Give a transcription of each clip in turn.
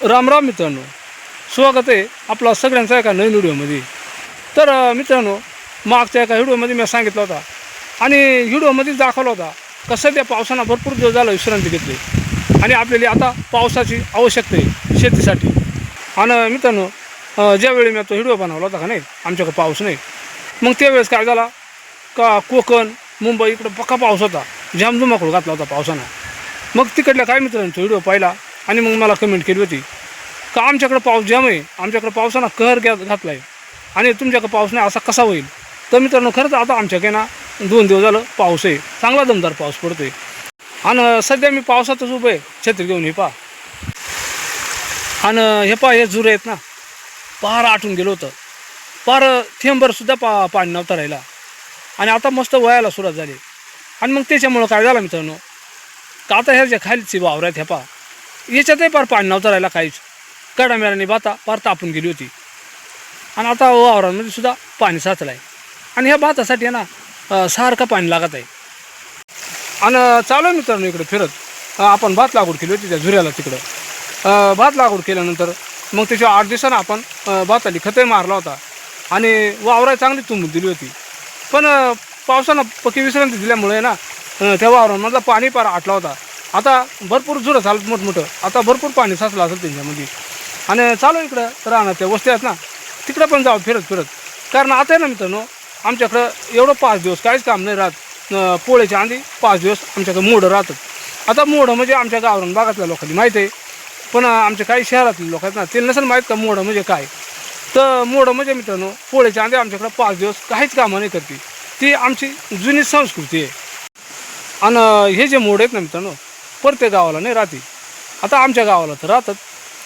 राम राम मित्रांनो. स्वागत आहे आपला सगळ्यांचा एका नवीन व्हिडिओमध्ये. तर मित्रांनो मागच्या एका व्हिडिओमध्ये मी सांगितलं होता आणि व्हिडिओमध्ये दाखवला होता कसं त्या पावसानं भरपूर दिवस झाला विश्रांती घेतली आणि आपल्याला आता पावसाची आवश्यकता आहे शेतीसाठी. आणि मित्रांनो ज्यावेळी मी तो व्हिडिओ बनवला होता का नाही आमच्याकडे पाऊस नाही. मग त्यावेळेस काय झाला का कोकण मुंबई इकडं पक्का पाऊस होता. जामधुमाकूळ घातला होता पावसानं. मग तिकडल्या काय मित्रांचा व्हिडिओ पाहिला? आणि मग मला कमेंट केली होती का आमच्याकडं पाऊस जाम आहे? आमच्याकडं पावसानं कहर घ्या घातला आहे आणि तुमच्याकडं पाऊस नाही असा कसा होईल? तर मित्रांनो खरंच आता आमच्याकडे ना दोन दिवस झालं पाऊस आहे. चांगला दमदार पाऊस पडतो आहे आणि सध्या मी पावसातच उभं आहे. छत्री घेऊन हे पा आणि हे पा हे जुरे आहेत ना. पार आटून गेलो होतं. पार थेंबरसुद्धा पा पाणी नव्हतं राहिला. आणि आता मस्त वयाला सुरुवात झाली. आणि मग त्याच्यामुळं काय झालं मित्रांनो? का आता ह्या ज्या खालीची वावर आहेत ह्या पा याच्यातही पार पाणी नव्हतं राहिला काहीच. कडामेराने भाता पार तापून गेली होती. आणि आता वावरांमध्ये सुद्धा पाणी साचलं आहे आणि ह्या भातासाठी आहे ना सारखं पाणी लागत आहे. आणि चालू आहे मित्रांनो इकडे फिरत. आपण भात लागवड केली होती त्या झुऱ्याला तिकडं. भात लागवड केल्यानंतर मग त्याच्या आठ दिवसानं आपण भाताली खतही मारला होता. आणि वावरा चांगली तुंबून दिली होती. पण पावसानं पक्की विश्रांती दिल्यामुळे ना त्या वावरांमधला पाणी पार आटला होता. आता भरपूर जुरं चालत मोठमोठं. आता भरपूर पाणी साचलं असेल त्यांच्यामध्ये. आणि चालू इकडं राहणार त्या वस्ती आहेत ना तिकडं पण जाऊ फिरत फिरत. कारण आता आहे ना मित्रांनो आमच्याकडं एवढं पाच दिवस काहीच काम नाही राहत. पोळ्याच्या आधी पाच दिवस आमच्याकडं मोडं राहतात आता मोडं म्हणजे आमच्या गावावरून भागातल्या लोकांनी माहीत आहे. पण आमच्या काही शहरातले लोक आहेत ना ते नसेल माहीत का मोडं म्हणजे काय? तर मोडं म्हणजे मित्रांनो पोळ्याच्या आधी आमच्याकडं पाच दिवस काहीच कामं नाही करते ती. आमची जुनी संस्कृती आहे. आणि हे जे मोड आहेत ना मित्रांनो परत्या गावाला नाही राहते. आता आमच्या गावाला तर राहतात.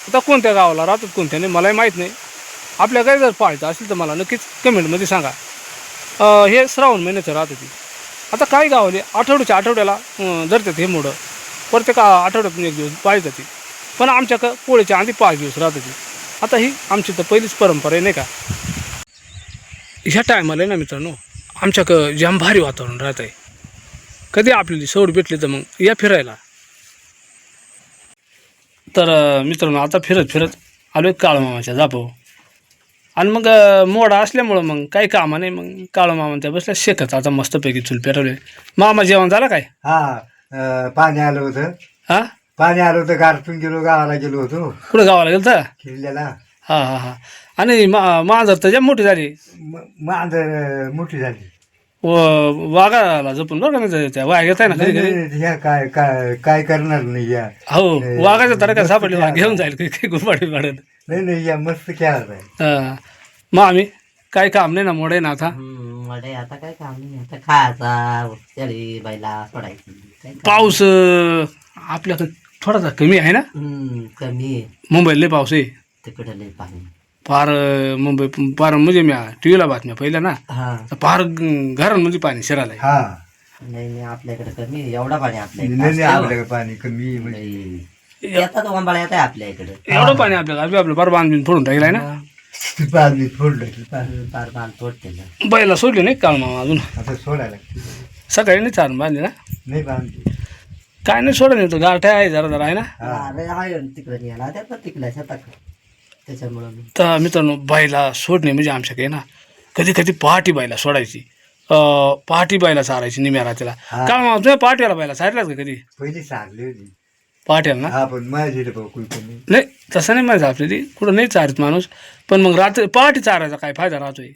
आता कोणत्या गावाला राहतात कोणत्या नाही मलाही माहीत नाही. आपल्या काही जर पाळतं असेल तर मला नक्कीच कमेंटमध्ये सांगा. हे श्रावण महिन्याचं राहतं ती. आता काही गावाले आठवड्याच्या आठवड्याला धरतात हे मोडं. प्रत्येक का आठवड्यातून एक दिवस पाळी जाते. पण आमच्याकडं पोळीच्या आधी पाच दिवस राहतं ती. आता ही आमची तर पहिलीच परंपरा आहे नाही का? ह्या टायमाला ना मित्रांनो आमच्याकडं जाम भारी वातावरण राहत आहे कधी आपल्याला सवड भेटली तर मग या फिरायला. तर मित्रांनो आता फिरत फिरत आलो एक काळमामाच्या जापो आणि मग मोडा असल्यामुळं मग काही कामं नाही मग काळमामा त्या बसल्या शेकत आता मस्तपैकी चूल पेटवले मामा जेवण झालं काय? हा पाणी आलं होतं. हा? पाणी आलं होतं गारतून गेलो गावाला गेलो होतो. कुठं गावाला गेलं तर किल्ल्याला. हां हां हां. आणि मा मांजर तर मोठी झाली. मांजर मोठी झाली. वाघाला जपून बरं का नाही त्या वाघ येत आहे ना कधी नाही, कधी नाही, ह्या काय काय काय करणार नाही या. हो वाघाच्या तर काय सापडली वाघ घेऊन जाईल काही काही पाडत नाही नाही या मस्त खेळत आहे हां. मग आम्ही काही काम नाही ना मोडे ना आता? मडे आता काय काम नाही. आता खायचा शेळी बैला सोडायची. काय काम? पाऊस अं, आपल्याकडे थोडासा कमी आहे ना? हम्म, कमी आहे. मुंबईला लय पाऊस आहे. तिकडे पाणी. फार मुंबई फार म्हणजे मी टी व्हीला बातम्या पहिल्या ना. हा. तर फार घरांमध्ये पाणी शिरायला आहे. हा. नाही नाही आपल्याकडे कमी आहे. एवढा पाणी आपल्याकडे नाही नाही असतं. आपल्याकडे पाणी कमी म्हणजे. नाही. येतात वंबाळा येत आहे आपल्या इकडे. एवढं पाणी आपल्याला आपलं आपलं फार बांधून फोडून टाकलं आहे ना पाणी फोडलं की पाणी फार बाल तोडते ना. बैला सोडली नाही काल मामा अजून? आता सोडायला. लागते. सकाळी नाही चार बांधली ना? नाही बांधली. काय नाही सोडा नाही तो गारठ्या आहे जरा जरा आहे ना. हा. अरे आहे तिकडे न्यायला त्या पण तिकडे शेतात. त्याच्यामुळं मी तर मित्रांनो बाईला सोडणे म्हणजे आमच्याकडे ना कधी कधी पहाटी बाईला सोडायची. अं, पहाटी बाईला चारायची निम्या रात्रीला. हा. काल मामा तुम्ही पहाटेला बाईला चारलाच का कधी? पहिली सारली होती. पहाटेला ना? हा पण माझी भाऊ नाही. तसं नाही माहिती आपल्याला कुठं नाही चारत माणूस. पण मग रात्री पहाटे चारायचा काय फायदा राहतोय?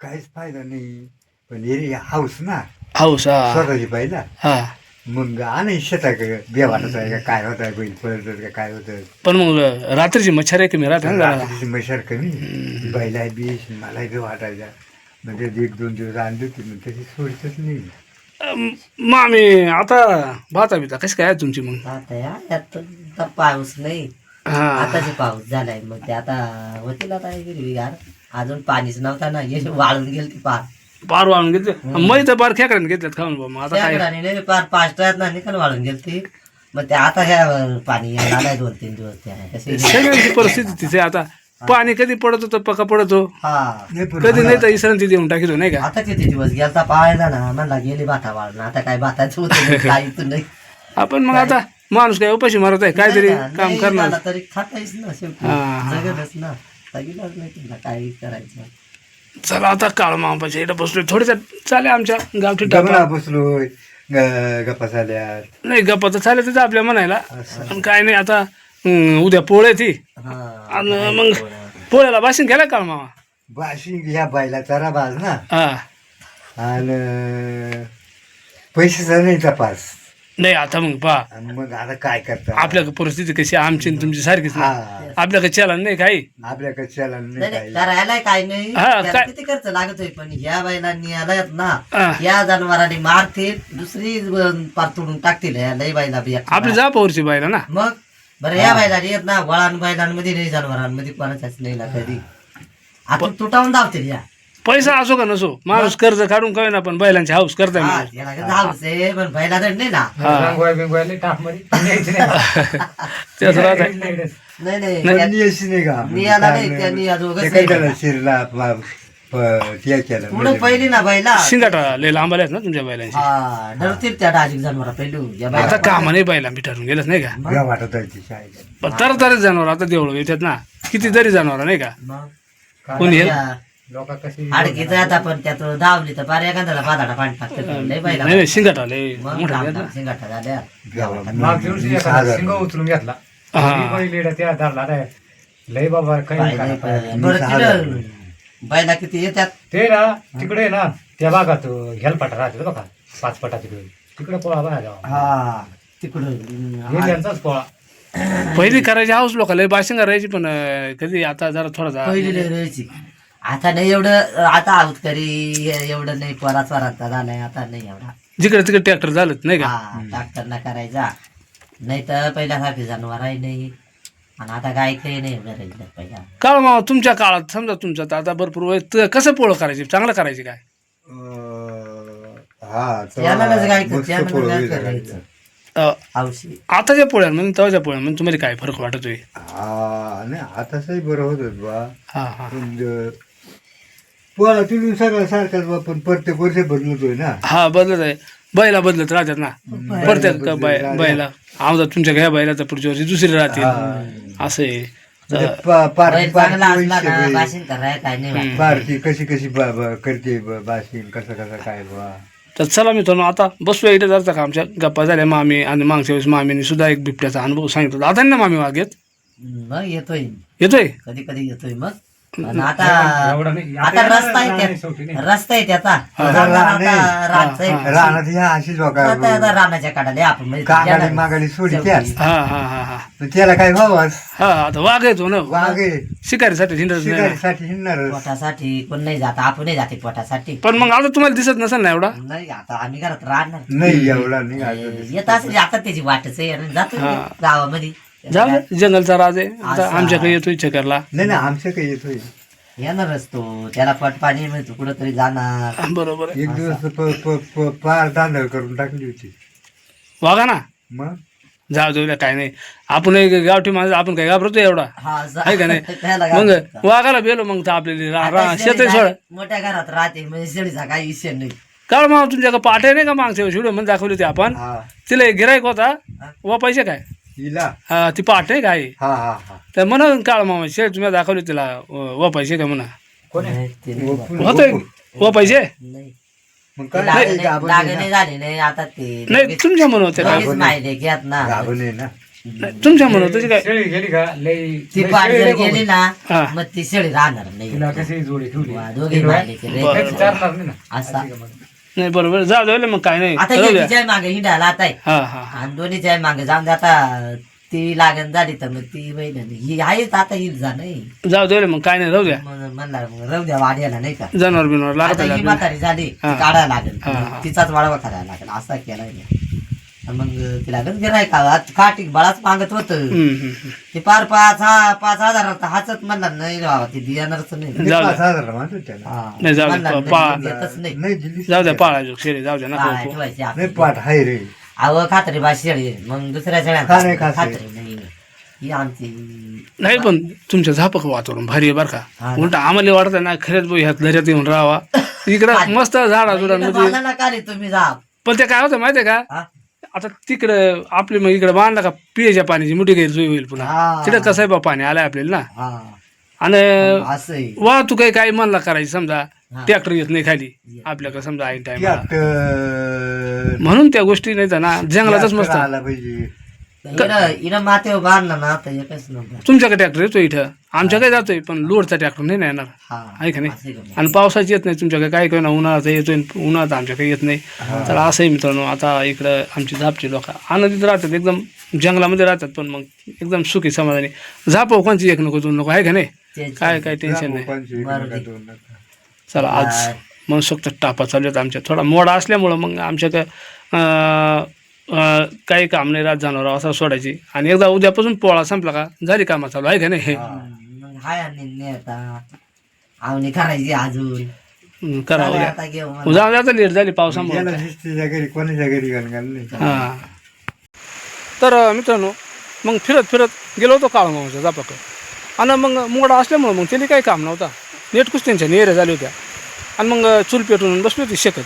काहीच फायदा नाही. पण हे हाऊस ना. हाऊस हा. स्वतःची पाहिला हा. मग आणि शेता बिया वाटत आहे का काय होत आहे बैल पळत का काय होत पण मग रात्रीची मच्छर आहे कमी राहते ना जरा मशार कमी. बैला बीस मला बी वाटायचा. म्हणजे एक दोन दिवस आणली होती मग तशी सोडतच नाही. अं, मग आम्ही आता भाता बिता कशी काय आहे तुमची मग? आता या यात पाऊस नाही. हा. आताचे पाऊस झालाय मग ते आता होतील आता हिरवीगार. अजून पाणीच नव्हता ना हे वाळून गेल ती पार. पार वाळून घेतले. मै तर पार खेकड्याने घेतल्यात खाऊन बा मग आता काय? नाही पार पाच टयात ना निकाल वाळून गेल ती मग ते आता ह्या पाणी यायला आलाय दोन तीन दिवस. सगळ्यांची परिस्थिती तिथे आता. पाणी कधी पडत होतं पका पडतो हा. नाही कधी नाही तर इसरांती देऊन टाकितो नाही का? आता किती दिवस गेलता पाहायला ना म्हणला गेली बाता वाळून. आता काय बाताच होत काही इथून नाही. आपण मग आता माणूस काय उपाशी मारत आहे काहीतरी नाही ना, काम नाही करणार. झाला तरी खातायच ना शेवटी. हा, हा. जगतच ना. सगळीलाच नाही तुला काही करायचं. चला आता काळ मामाच्या इकडे बसलोय. थोड्या चाले आमच्या गावठी टापा. ग- गप्पा झाल्यात. नाही गप्पा तर चालेल तिथं आपल्या म्हणायला. पण काय नाही आता हम्म, उद्या पोळे ती. आणि मग पोळ्याला बाशिंग केला काळ मामा? बाशिंग ह्या बायला चारा बाज ना. हा. आणि पैशाचा नाही तपास. नाही आता मग पहा. आणि मग आता काय करता? आपल्या परिस्थिती कशी आमची आणि तुमची सारखीच ना. हा. आपल्याकडे चलन नाही काही? आपल्याकडे चला नाही नाही नाही, काही. करायला काय नाही? हा, त्याला काय- किती खर्च लागतोय? पण ह्या बैलांनी आलायत ना हा. या जनावरांनी मारतील दुसरी अं, पार तोडून टाकतील ह्या लई बैला बी. आपली जापावरची बायला ना? मग? बरं या बैलांनी येत ना वळान बैलांमध्ये नाही जनावरांमध्ये कोणाच्याच नाही. ना कधी आपण तुटावून धावतील या. पैसा असो का नसो माणूस कर्ज काढून काय ना पण बैलांची हाऊस करताय हा. याला पण नाही ना. हा. तेच राहत आहे. नाही नाही नाही का? नियाला नाही, त्या नियाजवळ ते कसं काय आहे? त्याला शिरला प- प- ते केलं. पुढं पहिली ना बैला. शिंगाटा लय लांब आल्यात ना तुमच्या बैलांची. हा डरतील त्या डाजिक जनावर पहिलू या बैला आता कामा नाही बैला मिठारून गेलंच नाही का? भ्या वाटत आहे ती शाळेत. पण तर तरी जनावर आता देवळ येतात ना. किती तरी जनावर नाही का? मग? कोणी हे? हाडकीचं आता पण त्यात धावली तर पार एखाद्याला पादाडा पाणी टाकतं लय बैला नाही नाही शिंगाटा मग झाल्या एखादा. शिंग उचलून घेतला. हा. ती बैल त्या धरला नाही लय बाबा काही पाय करा नाही पाय. पाय. बरं तिथं बैला किती येतात? ते ना तिकडे ना त्या भागात हेलपाटा राहते बघा. पाच पटा तिकडे. तिकडे पोळा बघा जावा हा तिकडं. हे त्यांचाच पोळा. पहिली करायची हाऊस लोकांना बाशिंग करायची पण अं, कधी आता जरा थोडासा पहिली लय राहायची. आता नाही एवढं आता आहोत करी एवढं नाही पोरा स्वरांचा झालाय आता नाही एवढा. जिकडे तिकडे ट्रॅक्टर झालं नाही का? हा डॉक्टरना करायचा. नाही तर पहिल्यासारखी जनावर आहे नाही. आणि आता गाय काही नाही एवढं राहिलं पहिला काळ मामा तुमच्या काळात समजा तुमचं आता आता भरपूर वय तर कसं पोळं करायची? चांगलं करायची काय? अं, हा यालाच गाय मस्त त्याला पोळं गाय वगैरे करायचं. अं, औषधी. आताच्या पोळ्यांमध्ये तेव्हाच्या पोळ्यांमध्ये तुम्हाला काय फरक वाटतोय? हा नाही आतासही बरं होत होत बा. हा हा. पण पोळा तुम्ही सगळं सारखाच बा पण प्रत्येक वर्ष बदलतोय ना? हा बदलत आहे. बैला बदलत राहतात ना. प्रत्येक बै-. बैला. आमचा तुमच्या घ्या बैला तर पुढच्या वर्षी दुसरी राहतील हा. असं आहे. म्हणजे पा- पार- बैल पार- चांगला असला ना वैश्य भाषण करायला काय नाही वाटत. पार ती कशी कशी बा- बा- करते ब- कसं कसं काय बा? तर चला मित्रांनो आता बसूया इथे जाता का आमच्या गप्पा झाल्या. मामी आणि मागच्या वेळेस मामीने सुद्धा एक बिबट्याचा अनुभव सांगितला. होता. आता नाही ना मामी वागेत मग येतोय. येतोय? कधी कधी येतोय मग? पण आता एवढा नाही. आता रस्ता आहे नाही, शेवटी त्या नाही. रस्ता आहे त्याचा. आहे. ह्या अशीच आता आता रानाच्या काढाले आपण म्हणजे कागाडी येणार. मागाडी सोडी शेवटी. त्या हा हा हा हा. पण त्याला काय भावास हा आता वाघ येतो ना. वाघ आहे. शिकारीसाठी हिंडत नाही. ना. शिकारीसाठी हिंडणारच. पोटासाठी कोण नाही जात. आपणही जाते पोटासाठी. पण मग आता तुम्हाला दिसत नसेल ना एवढा? नाही आता आम्ही घरात राहणार. नाही एवढा नाही. अजून. येत असेल आता त्याची वाटच आहे आणि जातो हा. गावामध्ये. जाऊ दे, जंगलचा राज आहे. आता असा. आमच्याकडे येतोय चक्करला नाही ना आमचं काही येतोय येणारच तो. त्याला पट पाणी मिळतो कुठंतरी जाणार. बरोबर आहे. एक दिवस प- प- प- पार दांडळ करून टाकली होती. वागा ना. मग? जाऊ देऊ द्या, काय नाही. आपण एक गावठी माणूस आपण काय घाबरतो एवढा? हा जा- आहे का नाही? मग. वाघाला बेलो मग तर आपल्याला आता शेत शेळी सोड झाली, मोठ्या घरात राहते म्हणजे शेळीचा काही विषय नाही. काळ मग तुमच्या पाठे नाही का मागच्या व्हिडिओमध्ये दाखवली होती आपण. हा. तिला एक गिरायक होता. वा पैसे काय? हिला? हा ती पाठ आहे काय? हा हा हा. तर म्हणा काळ मामा शेठ तुम्ही दाखवली तिला वा पैसे काय म्हणा. ओपून- होतोय. वा पैसे? नाही. मग काय? गाभण आता ते लगेच- तुमच्या म्हणून होते लगेच ना ना. गाभण आहे ना. नाही, तुमच्या म्हणून तशी काय? शेळी गेली का? लई ती लई पाठ शेळी जर लई गेली. ना हा. मग ती शेळी राहणार नाही. तिला कशी जोडी ठेवली? वा, दोघे मारले ते रे. बरं. नाही, चारणार नाही ना. असा. नाही बरोबर जाऊ दे मग काय नाही आता. एकीच्या मागे हिंडायला आता आहे हा हा हा. आणि दोन्हीच्या मागे जाऊन दे आता ती लागण झाली तर मग ती बहीण ही आहेच आता येईल जा नाही जाऊ दे मग काय नाही राहू द्या मग राहू द्या वाड्याला नाही का जनावर बिनवर लागत आता ही म्हातारी झाली ती हा. काढायला लागेल हा, हा. तिचाच वाढवा करायला लागेल असा. आणि मग तिला गिराय का काठी बळाच मागत होत. ते पार पाच हा पाच हजार हाचत म्हणणार नाही रे बाबा ती देणारच नाही जाऊ पाच द्या. हजार मानतो त्याला हा. नाही, जाऊ दे. म्हणणार नाही, पा- देतच नाही नाही दिली जाऊ द्या पाळायचो शेरे जाऊ द्या पाळायला नका ठेवायची नाही आपली. पाठ हाय रे अव खात्री बा शेळी मग दुसऱ्या शेळ्या खाते. खात्री नाही ही आमची नाही पण तुमच्या झापक वातावरण भारी आहे बरं का ना. उलट आम्हाला वाटतं ना खरंच भाऊ ह्यात दर्यात येऊन राहावा इकडं मस्त झाडा जुडांमध्ये नका रे तुम्ही जा पण ते काय होतं माहितीये का हा? आता तिकडं आपली मग इकडे बांधला का पियाच्या पाण्याची मोठी गैरसोय होईल पुन्हा. हा. तिकडं कसं आहे बा पाणी? आलंय आपल्याला ना? हा. आणि असं आहे. वाहतूक आहे काय म्हणला करायची समजा हा. ट्रॅक्टर येत नाही खाली. आपल्याकडे समजा ऐन टाइम ट्रॅक्टर. म्हणून त्या गोष्टी नाही ना जंगलातच मस्त. ट्रॅक्टर आला पाहिजे. इकडं इकडं माथ्यावर बांधला ना आता एकच नंबर. तुमच्याकडे ट्रॅक्टर येतो इथं? आमच्याकडे जातोय पण लोडचा ट्रॅक्टर नाही ना येणार. हा आहे का नाही? असं आहे का? आणि पावसाची येत नाही तुमच्याकडे काय काय ना उन्हाळ्यात येतोय उन्हाळ्यात आमच्याकडे येत नाही. तर असं आहे मित्रांनो आता इकडं आमची झापची लोक आनंदित राहतात एकदम जंगलामध्ये राहतात पण मग एकदम सुखी समाधानी. झाप कोणची एक नको दोन नको आहे का नाही? तेच. काय काय टेन्शन नाही. बरं. दोन नका. चला आज मग सोबत टापा चालू आहेत आमच्या. थोडा मोडा असल्यामुळं मग आमच्याकडे काही काम नाही रात जनावर असं सोडायची. आणि एकदा उद्यापासून पोळा संपला का झाली कामा चालू आहे का नाही? मग हाय आणि नाही आता आवणी करायची अजून. हं, करा चला उद्या. आता घेऊ मला. उद्या आता लेट झाली पावसामुळे ज्याला शिस्तीच्या घरी कोणाच्या घरी गणगण नाही. हां. तर अं, मित्रांनो मग फिरत फिरत गेलो होतो काळमामाच्या जापाक आणि मग मोडा असल्यामुळं मग त्याने काही काम नव्हता. नेटकुच त्यांच्या नेऱ्या झाल्या होत्या. आणि मग अं, चूल पेटून बसली होती शेकत.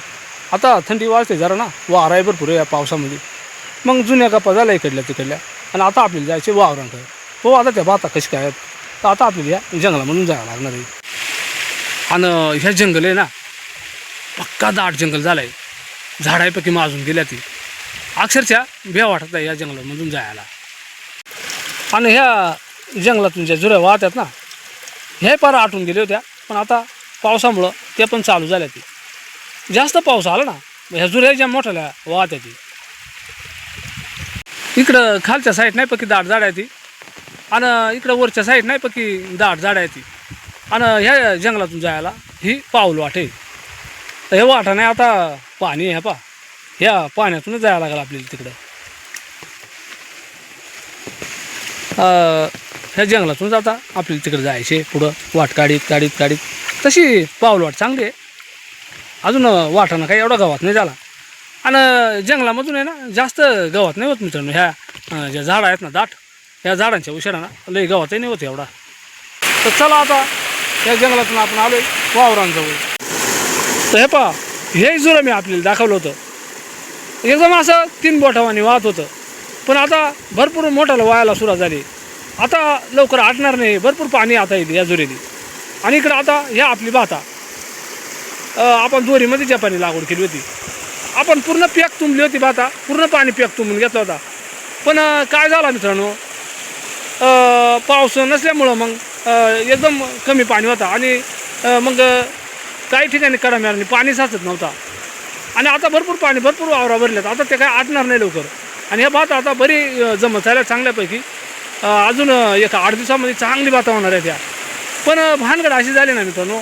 आता थंडी वाजते जरा ना. वारा आहे भरपूर या पावसामध्ये. मग जुन्या गप्पा झाल्या इकडल्या तिकडल्या. आणि आता आपल्याला जायचे वावरांकडे. हो आता त्या बाता कशी काय आहेत? तर आता आपल्याला या जंगलामधून जायला लागणार आहे आणि ह्या जंगल आहे ना पक्का दाट जंगल झालं आहे झाडापैकी माजून गेल्या ती. अक्षरशः भ्या वाटत आहे या जंगलामधून जायला. आणि ह्या जंगलातून ज्या जुऱ्या वाहतात ना ह्या पार आटून गेल्या होत्या. पण आता पावसामुळं ते पण चालू झाल्या ती. जास्त पाऊस आला ना ह्या जुऱ्या ज्या मोठ्या वाहत्या ती इकडं खालच्या साईड नाही पक्की दाट झाड आहे ती. आणि इकडं वरच्या साईड नाही पक्की दाट झाड आहे ती. आणि ह्या जंगलातून जायला ही पाऊल वाटे आहे. तर हे वाटा नाही आता पाणी आहे पा ह्या पाण्यातूनच जायला लागेल आपल्याला तिकडं. ह्या जंगलातून जाता आपल्याला तिकडे जायचे पुढं. वाट काढीत काढीत काढीत. तशी पाऊल वाट चांगली आहे. अजून वाटाणं काही एवढा गावात नाही झाला. आणि जंगलामधून आहे ना जास्त गवत नाही होत मित्रांनो. ह्या ज्या झाडं आहेत ना दाट ह्या झाडांच्या उशिरानं लई गवतही नाही होत एवढा. तर चला आता या जंगलातून आपण आलो आहे वावरांजवळ. तर हे पहा हे जुरं मी आपल्याला दाखवलं होतं. एकदम असं तीन बोटावानी वाहत होतं. पण आता भरपूर मोठ्याला वायाला सुरुवात झाली. आता लवकर आटणार नाही भरपूर पाणी आता येईल या जुरेली आणि इकडं आता ह्या आपली भाता. आपण दोरीमध्ये जपानी लागवड केली होती. आपण पूर्ण पॅक तुंबली होती भाता पूर्ण पाणी पॅक तुंबून घेतला होता. पण काय झालं मित्रांनो? पाऊस नसल्यामुळं मग एकदम कमी पाणी होता. आणि मग काही ठिकाणी कडा पाणी साचत नव्हता. आणि आता भरपूर पाणी भरपूर वावरा भरल्यात आता ते काय आटणार नाही लवकर. आणि ह्या भात आता बरी जमत झाल्या चांगल्यापैकी. अजून एका एक आठ दिवसामध्ये चांगली भाता होणार आहे त्या. पण भानगड अशी झाली ना मित्रांनो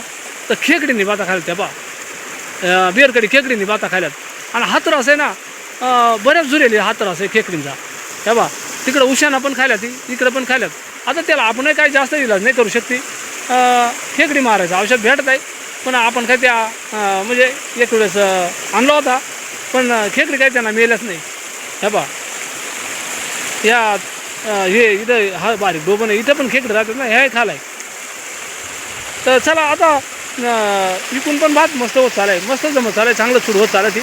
तर खेकडीने भाता खाल्या त्या बा बिअरकडे खेकडीने भाता खाल्यात आणि हातरास आहे ना बऱ्याच बऱ्याच जुरेली हातरास आहे खेकडींचा. हे बा तिकडं उशाना पण खायला ती इकडं पण खाल्यात आता त्याला आपणही काय जास्त इलाज नाही करू शकते खेकडी मारायचं औषध भेटत आहे पण आपण काय त्या म्हणजे एक वेळेस आणला होता पण खेकडी काय त्यांना मिळालंच नाही. हे बा या हे इथं हा बारीक डोबन आहे इथं पण खेकडे राहतात ना हे खालाय. तर चला आता विकून पण भात मस्त होत चालाय मस्त जमत चालाय चांगलं सुरू होत चालाय ती.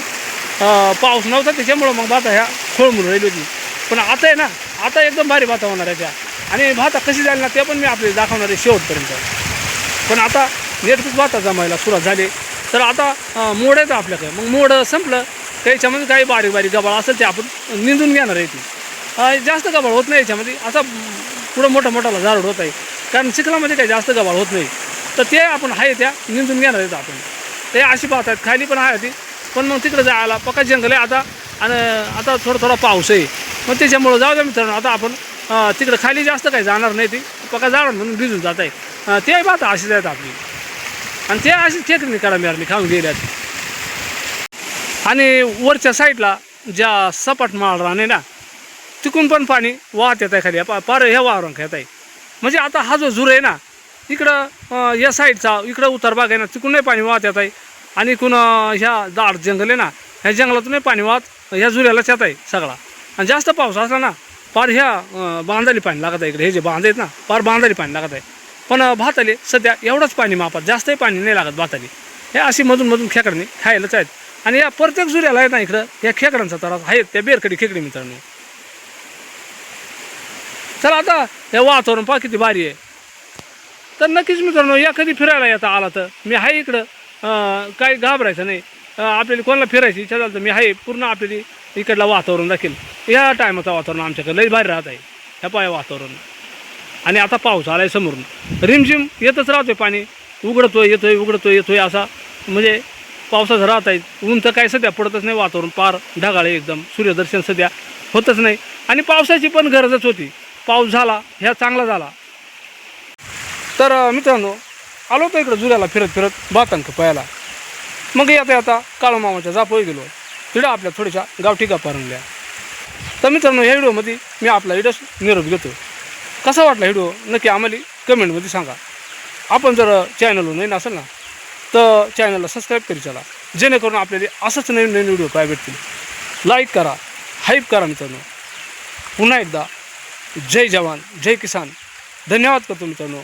पाऊस नव्हता त्याच्यामुळं मग भाता ह्या खोळमून राहिली होती. पण आता आहे ना आता एकदम भारी भाता होणार आहे त्या. आणि भाता कशी जाईल ना ते पण मी आपल्याला दाखवणार आहे शेवटपर्यंत. पण आता नेटकूच भाता जमायला सुरुवात झाली. तर आता मोड येतं आपल्याकडे. मग मोड संपलं त्याच्यामध्ये काही बारीक बारीक गबाळ असेल ते आपण निंदून घेणार आहे ती. जास्त गबाळ होत नाही याच्यामध्ये. असा पुढं मोठा मोठाला झाड होत आहे. कारण चिखलामध्ये काही जास्त गबाळ होत नाही. तर ते आपण आहे त्या निंदून घेणार आहेत आपण. ते अशी पाहत आहेत. खाली पण आहे ती. पण मग तिकडे जायला पक्का जंगल आहे आता. आणि आता थोडा थोडा पाऊस आहे. मग त्याच्यामुळं जाऊ द्या मित्रांनो आता आपण तिकडं तिकडे खाली जास्त काही जाणार नाही ती. पक्का झाडांमधून भिजून जात आहे. ते बात अशीच आहेत आपली. आणि ते अशी खेकडी करा मी मिळाली खाऊन गेल्यात. आणि वरच्या साईडला ज्या सपाट माळ राहणे ना तिकून पण पाणी वाहत येत आहे खाली. पा पार ह्या वावरून येत आहे. म्हणजे आता हा जो झुर आहे ना इकडं या साईडचा इकडं उतार भाग आहे ना तिकडूनही पाणी वाहत येत आहे. आणि इकडून ह्या दाट जंगल आहे ना ह्या जंगलातूनही पाणी वाहत ह्या झुऱ्यालाच येत आहे सगळा. आणि जास्त पाऊस असला ना पार ह्या बांधाली पाणी लागत आहे इकडे. हे जे बांध आहेत ना पार बांधाली पाणी लागत आहे. पण भाताले सध्या एवढंच पाणी मापात जास्तही पाणी नाही लागत भाताली. हे अशी मधून मधून खेकडणी खायलाच आहेत. आणि या प्रत्येक जुऱ्याला आहे ना इकडं या खेकड्यांचा त्रास आहेत त्या बेरकडी खेकडी मित्रांनो. चला आता हे वातावरण पहा किती भारी आहे. तर नक्कीच मित्रांनो या कधी फिरायला येता आला तर मी आहे इकडं. काय काही घाबरायचं नाही. आपल्याला कोणाला फिरायची इच्छा झाली तर मी आहे. पूर्ण आपल्याला इकडलं वातावरण दाखेल. या टायमाचं वातावरण आमच्याकडे लई भारी राहत आहे. ह्या पाय वातावरण. आणि आता पाऊस आला आहे समोरून. रिमझिम येतच राहतोय पाणी. उघडतोय येतोय उघडतोय येतोय असा म्हणजे पावसाचं राहत आहे. ऊन तर काय सध्या पडतच नाही. वातावरण पार ढगाळे एकदम. सूर्यदर्शन सध्या होतच नाही. आणि पावसाची पण गरजच होती. पाऊस झाला ह्या चांगला झाला. तर मित्रांनो आलो होतो इकडं जुऱ्याला फिरत फिरत बातांक पायाला. मग येता येता काळू मामाच्या जापोई गेलो. तिथं आपल्या थोड्याशा गावठी गप्पा तर मित्रांनो या व्हिडिओमध्ये मी आपला इडस निरोप घेतो कसा वाटला व्हिडिओ? नक्की आम्हाला कमेंटमध्ये सांगा. आपण जर चॅनलवर नवीन असेल ना तर चॅनलला सबस्क्राईब करी चला. जेणेकरून आपल्याला असंच नवीन नवीन व्हिडिओ पाय भेटतील. लाईक करा हाईप करा मित्रांनो. पुन्हा एकदा जय जवान जय किसान. धन्यवाद करतो मित्रांनो.